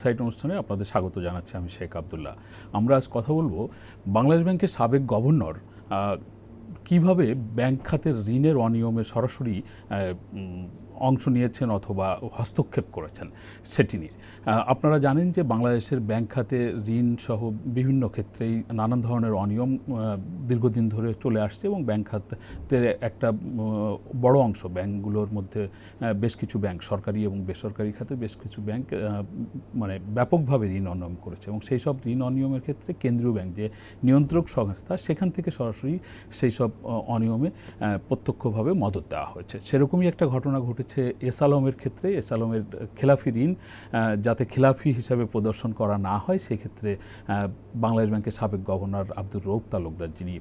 Site অনুষ্ঠানে আপনাদের স্বাগত জানাচ্ছি আমি শেখ আবদুল্লাহ। আমরা আজ কথা বলব বাংলাদেশ ব্যাংকের সাবেক গভর্নর কীভাবে ব্যাংক খাতের ঋণের অনিয়মে সরাসরি অংশ নিয়েছেন অথবা হস্তক্ষেপ করেছেন সেটি নিয়ে। আপনারা জানেন যে বাংলাদেশের ব্যাংক খাতে ঋণ সহ বিভিন্ন ক্ষেত্রেই নানান ধরনের অনিয়ম দীর্ঘদিন ধরে চলে আসছে এবং ব্যাংক খাতের একটা বড় অংশ ব্যাংকগুলোর মধ্যে বেশ কিছু ব্যাংক সরকারি এবং বেসরকারি খাতে বেশ কিছু ব্যাংক মানে ব্যাপকভাবে ঋণ অনিয়ম করেছে এবং সেই সব ঋণ অনিয়মের ক্ষেত্রে কেন্দ্রীয় ব্যাংক যে নিয়ন্ত্রক সংস্থা সেখান থেকে সরাসরি সেই সব অনিয়মে প্রত্যক্ষভাবে মদত দেওয়া হয়েছে। সেরকমই একটা ঘটনা ঘটেছে এস আলমের ক্ষেত্রে, এসালমের খেলাফি ঋণ যাতে খেলাফি হিসাবে প্রদর্শন করা না হয়, সেক্ষেত্রে বাংলাদেশ ব্যাংকের সাবেক গভর্নর আব্দুর রৌফ তালুকদার যিনি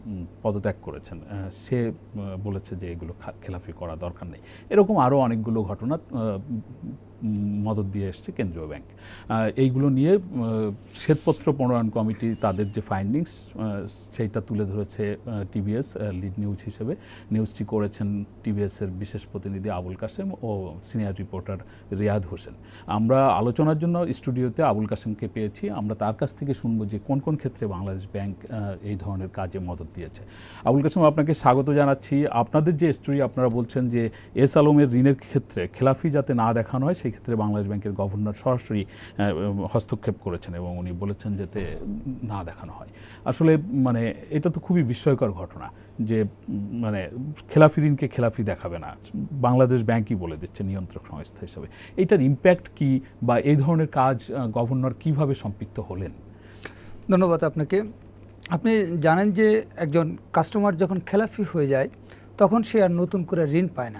পদত্যাগ করেছেন সে বলেছে যে এগুলো খেলাফি করা দরকার নেই। এরকম আরও অনেকগুলো ঘটনা মদত দিয়ে এসছে কেন্দ্রীয় ব্যাংক। এইগুলো নিয়ে শ্বেতপত্র প্রণয়ন কমিটি তাদের যে ফাইন্ডিংস সেইটা তুলে ধরেছে টিভিএস লিড নিউজ হিসেবে। নিউজটি করেছেন টিভিএসের বিশেষ প্রতিনিধি আবুল কাসেম ও সিনিয়র রিপোর্টার রিয়াদ হোসেন। আমরা আলোচনার জন্য স্টুডিওতে আবুল কাসেমকে পেয়েছি। আমরা তার কাছ থেকে শুনব যে কোন কোন ক্ষেত্রে বাংলাদেশ ব্যাংক এই ধরনের কাজে মদত দিয়েছে। আবুল কাসেম আপনাকে স্বাগত জানাচ্ছি। আপনাদের যে স্টোরি আপনারা বলছেন যে এস আলমের ঋণের ক্ষেত্রে খেলাফি যাতে না দেখানো হয়, সেই ক্ষেত্রে বাংলাদেশ ব্যাংকের গভর্নর সরাসরি হস্তক্ষেপ করেছেন এবং উনি বলেছেন যাতে না দেখানো হয়। আসলে মানে এটা তো খুবই বিস্ময়কর ঘটনা যে মানে খেলাফি ঋণকে খেলাফি দেখাবে না। বাংলাদেশ ব্যাংকই বলে দিচ্ছে নিয়ন্ত্রক সংস্থা হিসেবে। এটার ইম্প্যাক্ট কি বা এই ধরনের কাজ গভর্নর কীভাবে সম্পৃক্ত হলেন? ধন্যবাদ আপনাকে। আপনি জানেন যে একজন কাস্টমার যখন খেলাফি হয়ে যায়, তখন সে আর নতুন করে ঋণ পায় না।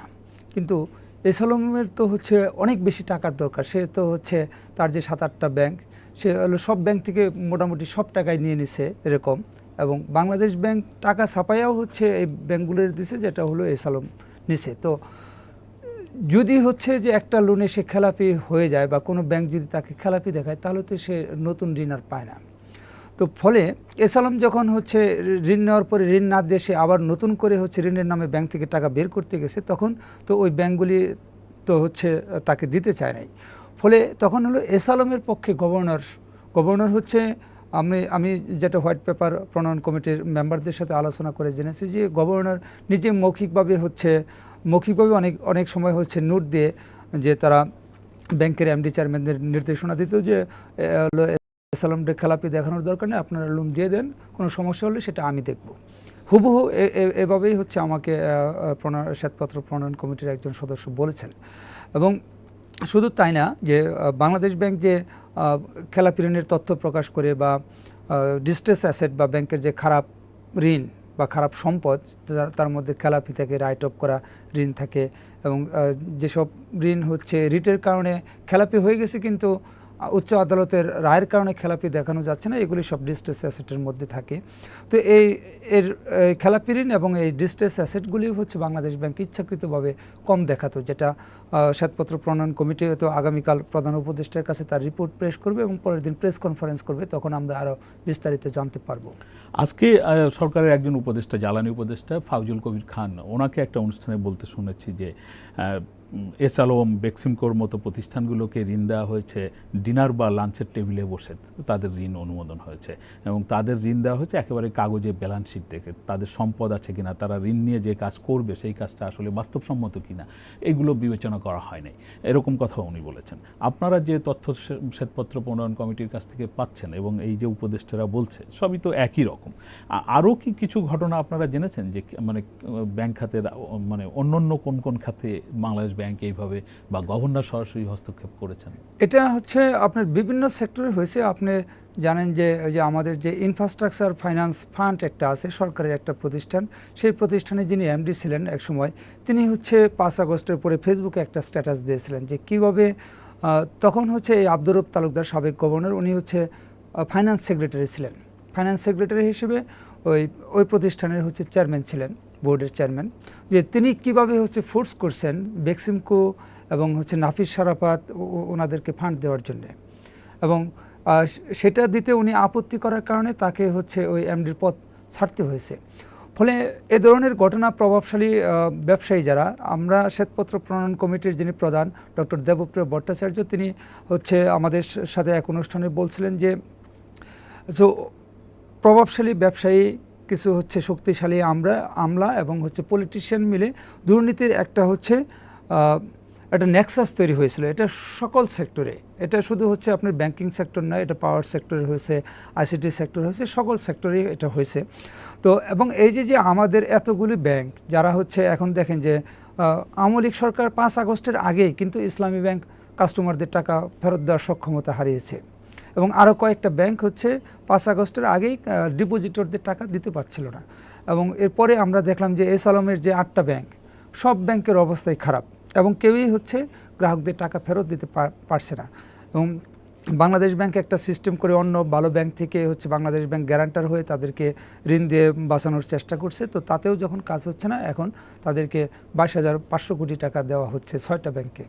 কিন্তু এসালমের তো হচ্ছে অনেক বেশি টাকার দরকার। সে তো হচ্ছে তার যে সাত আটটা ব্যাংক, সে হলো সব ব্যাংক থেকে মোটামুটি সব টাকাই নিয়ে নিছে এরকম। এবং বাংলাদেশ ব্যাংক টাকা ছাপাইয়াও হচ্ছে এই ব্যাংকগুলোর দিছে, যেটা হলো এসালম নিছে। তো যদি হচ্ছে যে একটা লোনে সে খেলাপি হয়ে যায় বা কোনো ব্যাংক যদি তাকে খেলাপি দেখায়, তাহলে তো সে নতুন ঋণ আর পায় না। তো ফলে এসালাম যখন হচ্ছে ঋণ নেওয়ার পরে ঋণ না দিয়ে সে আবার নতুন করে হচ্ছে ঋণের নামে ব্যাংক থেকে টাকা বের করতে গেছে, তখন তো ওই ব্যাংকগুলি তো হচ্ছে তাকে দিতে চায় নাই। ফলে তখন হলো এসালামের পক্ষে গভর্নর গভর্নর হচ্ছে আমি আমি যেটা হোয়াইট পেপার প্রণয়ন কমিটির মেম্বারদের সাথে আলোচনা করে জেনেছি যে গভর্নর নিজে মৌখিকভাবে হচ্ছে, মৌখিকভাবে অনেক অনেক সময় হচ্ছে নোট দিয়ে যে তারা ব্যাংকের এমডি চেয়ারম্যানদের নির্দেশনা দিত যে সালামটা খেলাপি দেখানোর দরকার নেই, আপনারা লোন দিয়ে দেন, কোনো সমস্যা হলে সেটা আমি দেখব। হুবহু এভাবেই হচ্ছে আমাকে প্রণয়ন শ্বেতপত্র প্রণয়ন কমিটির একজন সদস্য বলেছেন। এবং শুধু তাই না, যে বাংলাদেশ ব্যাংক যে খেলাপি ঋণের তথ্য প্রকাশ করে বা ডিস্ট্রেস অ্যাসেট বা ব্যাংকের যে খারাপ ঋণ বা খারাপ সম্পদ, তার- মধ্যে খেলাপি থাকে রাইট অফ করা ঋণ থাকে এবং যেসব ঋণ হচ্ছে রিটের কারণে খেলাপি হয়ে গেছে কিন্তু উচ্চ আদালতের রায়ের কারণে খেলাপি দেখানো যাচ্ছে না, এগুলি সব ডিস্ট্রেস অ্যাসেটের মধ্যে থাকে। তো এই, এর খেলাপি ঋণ এবং এই ডিস্ট্রেস অ্যাসেটগুলি হচ্ছে বাংলাদেশ ব্যাংক ইচ্ছাকৃতভাবে কম দেখাতো, যেটা শ্বেতপত্র প্রণয়ন কমিটি হয়তো আগামীকাল প্রধান উপদেষ্টার কাছে তার রিপোর্ট পেশ করবে এবং পরের দিন প্রেস কনফারেন্স করবে, তখন আমরা আরও বিস্তারিত জানতে পারব। আজকে সরকারের একজন উপদেষ্টা, জ্বালানি উপদেষ্টা ফাউজুল কবির খান, ওনাকে একটা অনুষ্ঠানে বলতে শুনেছি যে এস আলম বেক্সিমকোর মতো প্রতিষ্ঠানগুলোকে ঋণ দেওয়া হয়েছে। ডিনার বা লাঞ্চের টেবিলে বসে তাদের ঋণ অনুমোদন হয়েছে এবং তাদের ঋণ দেওয়া হয়েছে একেবারে কাগজে ব্যালেন্স শিট দেখে। তাদের সম্পদ আছে কিনা, তারা ঋণ নিয়ে যে কাজ করবে সেই কাজটা আসলে বাস্তবসম্মত কিনা, এগুলো বিবেচনা করা হয় নাই। এরকম কথা উনি বলেছেন। আপনারা যে তথ্য শ্বে- শ্বেতপত্র প্রণয়ন কমিটির কাছ থেকে পাচ্ছেন এবং এই যে উপদেষ্টারা বলছে, সবই তো একই রকম। আরও কি কিছু ঘটনা আপনারা জেনেছেন যে মানে ব্যাংক খাতের মানে অন্য অন্য কোন কোন খাতে বাংলাদেশ ব্যাংক এইভাবে বা গভর্নর সরাসরি হস্তক্ষেপ করেছেন? এটা হচ্ছে আপনার বিভিন্ন সেক্টরে হয়েছে। আপনি জানেন যে যে আমাদের যে ইনফ্রাস্ট্রাকচার ফাইন্যান্স ফান্ড একটা আছে, সরকারের একটা প্রতিষ্ঠান। সেই প্রতিষ্ঠানে যিনি এমডি ছিলেন এক সময়, তিনি হচ্ছে পাঁচ আগস্টের পরে ফেসবুকে একটা স্ট্যাটাস দিয়েছিলেন যে কীভাবে তখন হচ্ছে এই আব্দুর তালুকদার সাবেক গভর্নর, উনি হচ্ছে ফাইন্যান্স সেক্রেটারি ছিলেন। ফাইন্যান্স সেক্রেটারি হিসেবে ওই ওই প্রতিষ্ঠানের হচ্ছে চেয়ারম্যান ছিলেন। বোর্ডের চেয়ারম্যান, যে তিনি কীভাবে হচ্ছে ফোর্স করছেন বেক্সিমকো এবং হচ্ছে নাফিস সারাফাত ওনাদেরকে ফান্ড দেওয়ার জন্য। এবং সেটা দিতে উনি আপত্তি করার কারণে তাকে হচ্ছে ওই এমডির পদ ছাড়তে হয়েছে। ফলে এ ধরনের ঘটনা প্রভাবশালী ব্যবসায়ী যারা, আমরা শ্বেতপত্র প্রণয়ন কমিটির যিনি প্রধান, ডক্টর দেবপ্রিয় ভট্টাচার্য, তিনি হচ্ছে আমাদের সাথে এক অনুষ্ঠানে বলছিলেন যে প্রভাবশালী ব্যবসায়ী কিছু হচ্ছে শক্তিশালী আমরা, আমলা এবং হচ্ছে পলিটিশিয়ান মিলে দুর্নীতির একটা হচ্ছে একটা নেক্সাস তৈরি হয়েছিল। এটা সকল সেক্টরে এটা শুধু হচ্ছে আপনার ব্যাংকিং সেক্টর নয়, এটা পাওয়ার সেক্টরে হয়েছে আইসিটি সেক্টর হয়েছে, সকল সেক্টরে এটা হয়েছে। তো, এবং এই যে যে আমাদের এতগুলি ব্যাংক যারা হচ্ছে এখন দেখেন যে লীগ সরকার পাঁচ আগস্টের আগেই কিন্তু ইসলামী ব্যাংক কাস্টমারদের টাকা ফেরত দেওয়ার সক্ষমতা হারিয়েছে। এবং আরও কয়েকটা ব্যাংক হচ্ছে, পাঁচ আগস্টের আগেই ডিপোজিটরদের টাকা দিতে পারছিল না। এবং এরপরে আমরা দেখলাম যে এস আলমের যে আটটা ব্যাংক সব ব্যাংকের অবস্থাই খারাপ এবং কেউই হচ্ছে গ্রাহকদের টাকা ফেরত দিতে পার- পারছে না। এবং বাংলাদেশ ব্যাংক একটা সিস্টেম করে অন্য ভালো ব্যাংক থেকে হচ্ছে বাংলাদেশ ব্যাংক গ্যারান্টার হয়ে তাদেরকে ঋণ দিয়ে বাঁচানোর চেষ্টা করছে। তো তাতেও যখন কাজ হচ্ছে না, এখন তাদেরকে বাইশ হাজার পাঁচশো কোটি টাকা দেওয়া হচ্ছে ছয়টা ব্যাংকে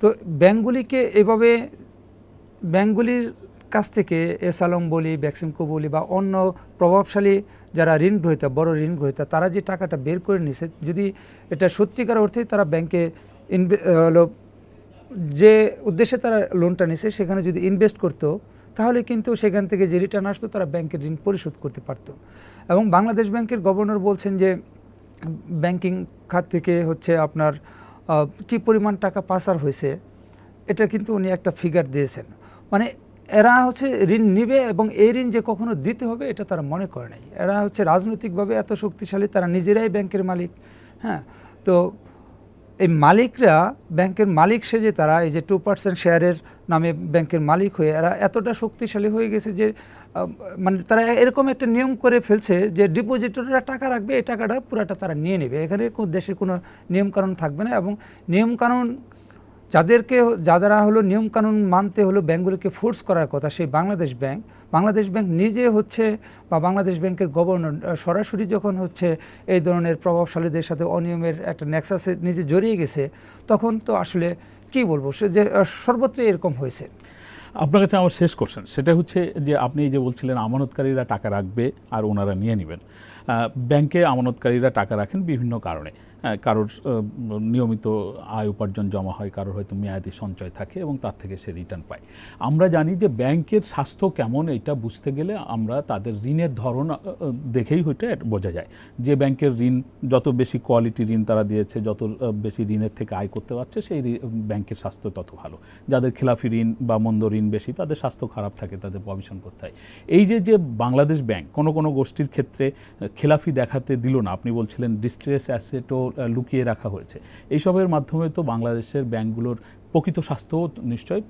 তো ব্যাংকগুলিকে এভাবে ব্যাংকগুলির কাছ থেকে এস আলম বলি ব্যাক্সিমকো বলি বা অন্য প্রভাবশালী যারা ঋণ গ্রহীতা, বড় ঋণ গ্রহীতা, তারা যে টাকাটা বের করে নিছে, যদি এটা সত্যিকার অর্থে তারা ব্যাংকে হলো যে উদ্দেশ্যে তারা লোনটা নিছে, সেখানে যদি ইনভেস্ট করতো, তাহলে কিন্তু সেখান থেকে যে রিটার্ন আসতো, তারা ব্যাংকের ঋণ পরিশোধ করতে পারতো। এবং বাংলাদেশ ব্যাংকের গভর্নর বলছেন যে ব্যাংকিং খাত থেকে হচ্ছে আপনার কি পরিমাণ টাকা পাচার হয়েছে, এটা কিন্তু উনি একটা ফিগার দিয়েছেন। মানে এরা হচ্ছে ঋণ নিবে এবং এই ঋণ যে কখনো দিতে হবে, এটা তারা মনে করে নাই। এরা হচ্ছে রাজনৈতিকভাবে এত শক্তিশালী, তারা নিজেরাই ব্যাংকের মালিক হ্যাঁ? তো এই মালিকরা, ব্যাংকের মালিক সেজে তারা, এই যে টু পার্সেন্ট শেয়ারের নামে ব্যাংকের মালিক হয়ে, এরা এতটা শক্তিশালী হয়ে গেছে যে মানে তারা এরকম একটা নিয়ম করে ফেলছে যে ডিপোজিটররা টাকা রাখবে, এই টাকাটা পুরাটা তারা নিয়ে নেবে। এখানে দেশের কোনো নিয়মকানুন থাকবে না এবং নিয়মকানুন যাদেরকে যারা হলো নিয়মকানুন মানতে হলো ব্যাংকগুলোকে ফোর্স করার কথা, সেই বাংলাদেশ ব্যাংক বাংলাদেশ ব্যাংক নিজে হচ্ছে বা বাংলাদেশ ব্যাংকের গভর্নর সরাসরি যখন হচ্ছে এই ধরনের প্রভাবশালীদের সাথে অনিয়মের একটা নেক্সাসে নিজে জড়িয়ে গেছে, তখন তো আসলে কি বলব, সে যে সর্বত্রই এরকম হয়েছে। আপনার কাছে আমার শেষ কোশ্চেন সেটা হচ্ছে যে আপনি যে বলছিলেন আমানতকারীরা টাকা রাখবে আর ওনারা নিয়ে নেবেন। ব্যাংকে আমানতকারীরা টাকা রাখেন বিভিন্ন কারণে। কারোর নিয়মিত আয় উপার্জন জমা হয়, কারোর হয়তো মেয়াদি সঞ্চয় থাকে এবং তার থেকে সে রিটার্ন পায়। আমরা জানি যে ব্যাংকের স্বাস্থ্য কেমন এটা বুঝতে গেলে আমরা তাদের ঋণের ধরন দেখেই হইতে বোঝা যায়। যে ব্যাংকের ঋণ, যত বেশি কোয়ালিটি ঋণ তারা দিয়েছে, যত বেশি ঋণের থেকে আয় করতে পারছে, সেই ব্যাংকের স্বাস্থ্য তত ভালো। যাদের খেলাফি ঋণ বা মন্দ ঋণ বেশি, তাদের স্বাস্থ্য খারাপ থাকে, তাদের প্রভিশন করতে হয়। এই যে যে বাংলাদেশ ব্যাংক কোনো কোনো গোষ্ঠীর ক্ষেত্রে খেলাফি দেখাতে দিল না। আপনি বলছিলেন ডিস্ট্রেস অ্যাসেটও লুকিয়ে রাখা হয়েছে। এইসবের মাধ্যমে তো বাংলাদেশের ব্যাংকগুলোর প্রকৃত স্বাস্থ্যও নিশ্চয়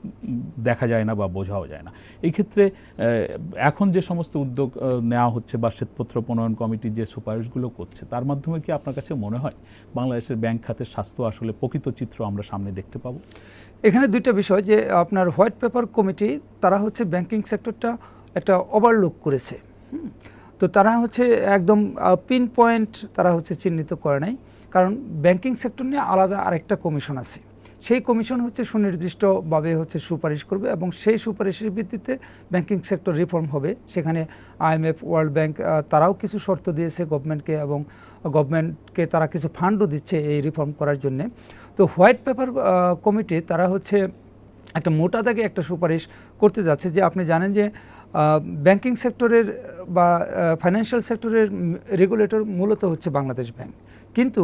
দেখা যায় না বা বোঝাও যায় না। এই ক্ষেত্রে এখন যে সমস্ত উদ্যোগ নেওয়া হচ্ছে বা শ্বেতপত্র প্রণয়ন কমিটির যে সুপারিশগুলো করছে, তার মাধ্যমে কি আপনার কাছে মনে হয় বাংলাদেশের ব্যাংক খাতের স্বাস্থ্য আসলে প্রকৃত চিত্র আমরা সামনে দেখতে পাবো? এখানে দুইটা বিষয়, যে আপনার হোয়াইট পেপার কমিটি, তারা হচ্ছে ব্যাংকিং সেক্টরটা একটা ওভারলুক করেছে। তো তারা হচ্ছে একদম পিন পয়েন্ট তারা হচ্ছে চিহ্নিত করে নাই। কারণ ব্যাংকিং সেক্টর নিয়ে আলাদা আরেকটা কমিশন আছে। সেই কমিশন হচ্ছে সুনির্দিষ্টভাবে হচ্ছে সুপারিশ করবে এবং সেই সুপারিশের ভিত্তিতে ব্যাংকিং সেক্টর রিফর্ম হবে। সেখানে আইএমএফ ওয়ার্ল্ড ব্যাংক তারাও কিছু শর্ত দিয়েছে গভর্নমেন্টকে এবং গভর্নমেন্টকে তারা কিছু ফান্ডও দিচ্ছে এই রিফর্ম করার জন্যে। তো হোয়াইট পেপার কমিটি তারা হচ্ছে একটা মোটা দাগে একটা সুপারিশ করতে যাচ্ছে যে আপনি জানেন যে ব্যাংকিং সেক্টরের বা ফাইন্যান্সিয়াল সেক্টরের রেগুলেটর মূলত হচ্ছে বাংলাদেশ ব্যাংক। কিন্তু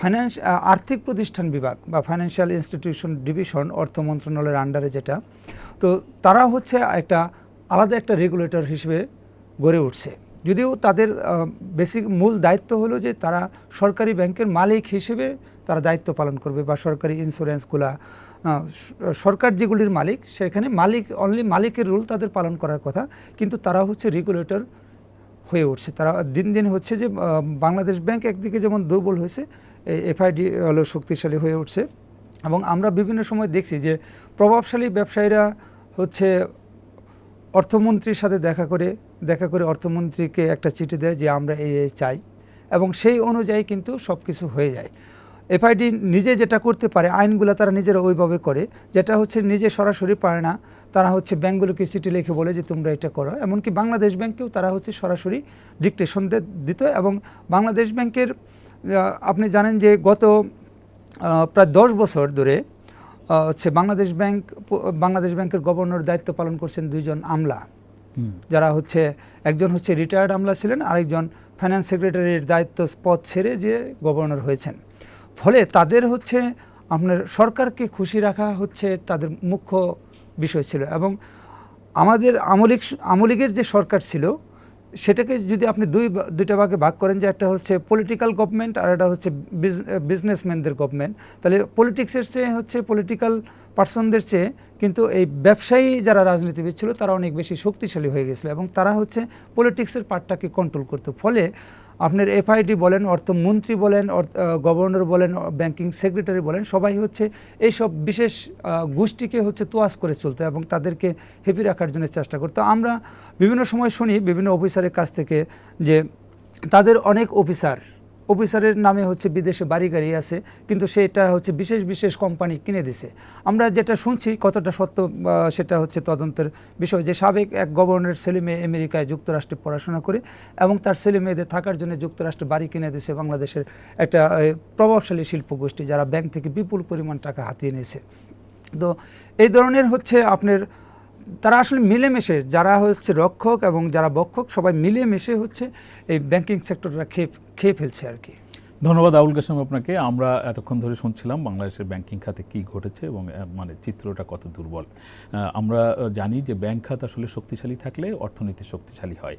ফাইন্যান্স আর্থিক প্রতিষ্ঠান বিভাগ বা ফাইন্যান্সিয়াল ইনস্টিটিউশন ডিভিশন অর্থ মন্ত্রণালয়ের আন্ডারে যেটা, তো তারা হচ্ছে একটা আলাদা একটা রেগুলেটর হিসেবে গড়ে উঠছে। যদিও তাদের বেসিক মূল দায়িত্ব হলো যে তারা সরকারি ব্যাংকের মালিক হিসেবে তারা দায়িত্ব পালন করবে বা সরকারি ইন্স্যুরেন্সগুলা সরকার যেগুলির মালিক, সেখানে মালিক অনলি মালিকের রুল তাদের পালন করার কথা, কিন্তু তারা হচ্ছে রেগুলেটর হয়ে উঠছে। তারা দিন দিন হচ্ছে যে বাংলাদেশ ব্যাংক একদিকে যেমন দুর্বল হয়েছে এফআইডি হলো শক্তিশালী হয়ে উঠছে এবং আমরা বিভিন্ন সময় দেখছি যে, প্রভাবশালী ব্যবসায়ীরা হচ্ছে অর্থমন্ত্রীর সাথে দেখা করে দেখা করে অর্থমন্ত্রীকে একটা চিঠি দেয় যে, আমরা এই চাই এবং সেই অনুযায়ী কিন্তু সব কিছু হয়ে যায়। এফআইডি নিজে যেটা করতে পারে আইনগুলো তারা নিজেরা ওইভাবে করে। যেটা হচ্ছে নিজে সরাসরি পারে না তারা হচ্ছে ব্যাঙ্কগুলোকে চিঠি লিখে বলে যে তোমরা এটা করো। এমনকি বাংলাদেশ ব্যাংকেও তারা হচ্ছে সরাসরি ডিকটেশন দিত এবং বাংলাদেশ ব্যাংকের আপনি জানেন যে গত প্রায় দশ বছর ধরে হচ্ছে বাংলাদেশ ব্যাংক বাংলাদেশ ব্যাংকের গভর্নর দায়িত্ব পালন করছেন দুইজন আমলা। যারা হচ্ছে একজন হচ্ছে রিটায়ার্ড আমলা ছিলেন আরেকজন ফাইন্যান্স সেক্রেটারির দায়িত্ব পদ ছেড়ে যে গভর্নর হয়েছেন। ফলে তাদের হচ্ছে আপনার সরকারকে খুশি রাখা হচ্ছে তাদের মুখ্য বিষয় ছিল এবং আমাদের আমলিক আমলিগের যে সরকার ছিল, সেটাকে যদি আপনি দুই দুইটা ভাগে ভাগ করেন যে একটা হচ্ছে পলিটিক্যাল গভর্নমেন্ট আর একটা হচ্ছে বিজনেসম্যানদের গভর্নমেন্ট তাহলে পলিটিক্সের চেয়ে হচ্ছে পলিটিক্যাল পার্সনদের চেয়ে কিন্তু এই ব্যবসায়ী যারা রাজনীতিবিদ ছিল তারা অনেক বেশি শক্তিশালী হয়ে গেছিল এবং তারা হচ্ছে পলিটিক্সের পার্টটাকে কন্ট্রোল করতো। ফলে আপনার এফআইডি বলেন অর্থমন্ত্রী বলেন গভর্নর বলেন, ব্যাংকিং সেক্রেটারি বলেন, সবাই হচ্ছে এইসব বিশেষ গোষ্ঠীকে হচ্ছে তোয়াজ করে চলতো এবং তাদেরকে হেপি রাখার জন্য চেষ্টা করতো। আমরা বিভিন্ন সময় শুনি বিভিন্ন অফিসারের কাছ থেকে যে তাদের অনেক অফিসার অফিসারের নামে হচ্ছে বিদেশে বাড়ি গাড়ি আছে, কিন্তু সেটা হচ্ছে বিশেষ বিশেষ কোম্পানি কিনে দিছে। আমরা যেটা শুনছি কতটা সত্য সেটা হচ্ছে তদন্তের বিষয় যে সাবেক এক গভর্নর ছেলে মেয়ে আমেরিকায় যুক্তরাষ্ট্রে পড়াশোনা করে এবং তার ছেলে মেয়েদের থাকার জন্য যুক্তরাষ্ট্রে বাড়ি কিনে দিছে বাংলাদেশের একটা প্রভাবশালী শিল্প গোষ্ঠী যারা ব্যাংক থেকে বিপুল পরিমাণ টাকা হাতিয়ে নিয়েছে। তো এই ধরনের হচ্ছে আপনার, তারা আসলে মিলেমিশে, যারা হচ্ছে রক্ষক এবং যারা বক্ষক, সবাই মিলেমিশে হচ্ছে এই ব্যাংকিং সেক্টরটা খেয়ে খেয়ে ফেলছে আর কি। ধন্যবাদ আবুল কাসেম আপনাকে। আমরা এতক্ষণ ধরে শুনছিলাম বাংলাদেশের ব্যাংকিং খাতে কি ঘটেছে এবং মানে চিত্রটা কত দুর্বল। আমরা জানি যে ব্যাংক খাত আসলে শক্তিশালী থাকলে অর্থনীতি শক্তিশালী হয়।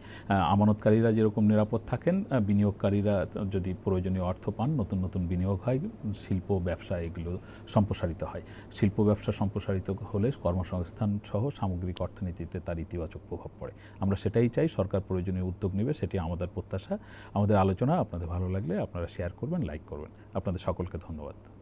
আমানতকারীরা যেরকম নিরাপদ থাকেন বিনিয়োগকারীরা যদি প্রয়োজনীয় অর্থ পান, নতুন নতুন বিনিয়োগ হয়, শিল্প, ব্যবসা এগুলো সম্প্রসারিত হয়। শিল্প, ব্যবসা সম্প্রসারিত হলে কর্মসংস্থান সহ সামগ্রিক অর্থনীতিতে তার ইতিবাচক প্রভাব পড়ে। আমরা সেটাই চাই, সরকার প্রয়োজনীয় উদ্যোগ নেবে, সেটি আমাদের প্রত্যাশা। আমাদের আলোচনা আপনাদের ভালো লাগলে আপনারা শেয়ার করবেন লাইক করবেন। আপনাদের সকলকে ধন্যবাদ।